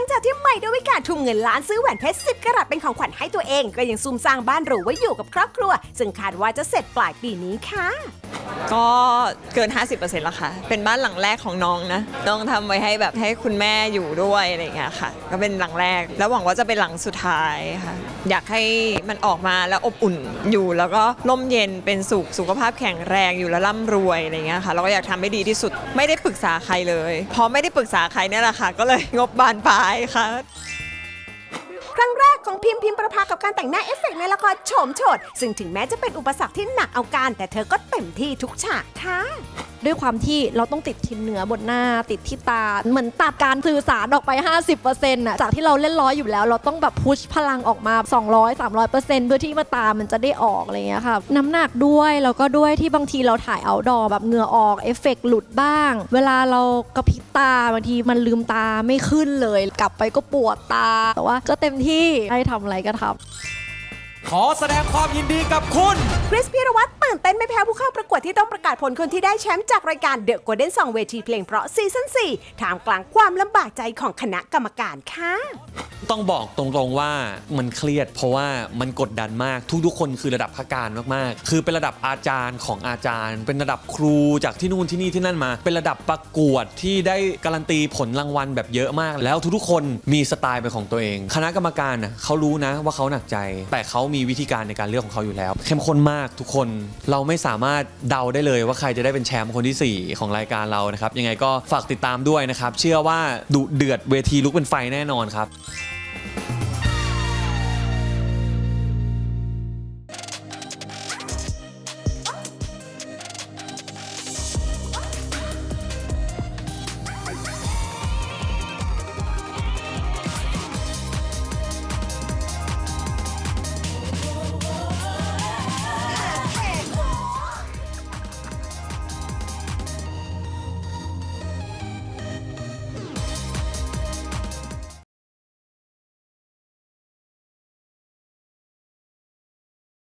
ลังจากที่ใหม่ดาวิกาทุ่มเงินล้านซื้อแหวนเพชร10กะรัตเป็นของขวัญให้ตัวเอง ก็ยังซุ่มสร้างบ้านหรูไว้อยู่กับครอบครัว ซึ่งคาดว่าจะเสร็จปลายปีนี้ค่ะ ก็เกิน 50%แล้วค่ะ เป็นบ้านหลังแรกของน้องนะ น้องทำไว้ให้แบบให้คุณแม่อยู่ด้วยอะไรอย่างเงี้ยค่ะ ก็เป็นหลังแรก แล้วหวังว่าจะเป็นหลังสุดท้ายค่ะ อยากให้มันออกมาแล้วอบอุ่นอยู่ แล้วก็ร่มเย็นเป็นสุข สุขภาพแข็งแรงอยู่แล้วร่ำรวยอะไรเงี้ยค่ะแล้วก็อยากทำให้ดีที่สุด ไม่ได้ปรึกษาใครเลย พอไม่ได้ปรึกษาใครเนี่ยแหละค่ะ ก็เลยงบบานปลายค่ะ ครั้งแรกของพิมพ์พิมพ์ประภากับการแต่งหน้าเอฟเฟกต์ในละครโฉมโฉดซึ่งถึงแม้จะเป็นอุปสรรคที่หนักเอาการ แต่เธอก็เต็มที่ทุกฉากค่ะ ด้วยความที่เราต้องติดที่เหนือบนหน้า ติดที่ตา เหมือนตัดการสื่อสารออกไป 50%น่ะจากที่เราเล่นร้อยอยู่แล้ว เราต้องแบบพุชพลังออกมา 200 300%เพื่อที่มาตามันจะได้ออกอะไรเงี้ยค่ะน้ำหนักด้วยแล้วก็ด้วยที่บางทีเราถ่ายเอาดอแบบเหงื่อออกเอฟเฟกต์หลุดบ้าง เวลาเรากระพริบตาบางทีมันลืมตาไม่ขึ้นเลย กลับไปก็ปวดตาแต่ว่าก็เต็มที่ให้ทำอะไรก็ทำ ขอแสดงความยินดีกับคุณ คริสพีรวัตรตื่นเต้นไม่แพ้ผู้เข้าประกวดที่ต้องประกาศผลคนที่ได้แชมป์จากรายการเดอะโกลเด้นซองเวทีเพลงเพราะซีซั่น4ท่ามกลางความลำบากใจของคณะกรรมการค่ะ ต้องบอกตรงๆว่ามันเครียด เพราะว่ามันกดดันมากทุกๆคนคือระดับพักการมากๆ คือเป็นระดับอาจารย์ของอาจารย์ เป็นระดับครูจากที่นู่นที่นี่ที่นั่นมา เป็นระดับประกวดที่ได้การันตีผลรางวัลแบบเยอะมาก แล้วทุกๆคนมีสไตล์เป็นของตัวเอง คณะกรรมการน่ะเขารู้นะว่าเขาหนักใจ แต่เขามีวิธีการในการเลือกของเขาอยู่แล้ว เข้มข้นมากทุกคนเราไม่สามารถเดาได้เลยว่าใครจะได้เป็นแชมป์คนที่สี่ของรายการเรานะครับยังไงก็ฝากติดตามด้วยนะครับเชื่อว่าดุเดือดเวทีลุกเป็นไฟแน่นอนครับ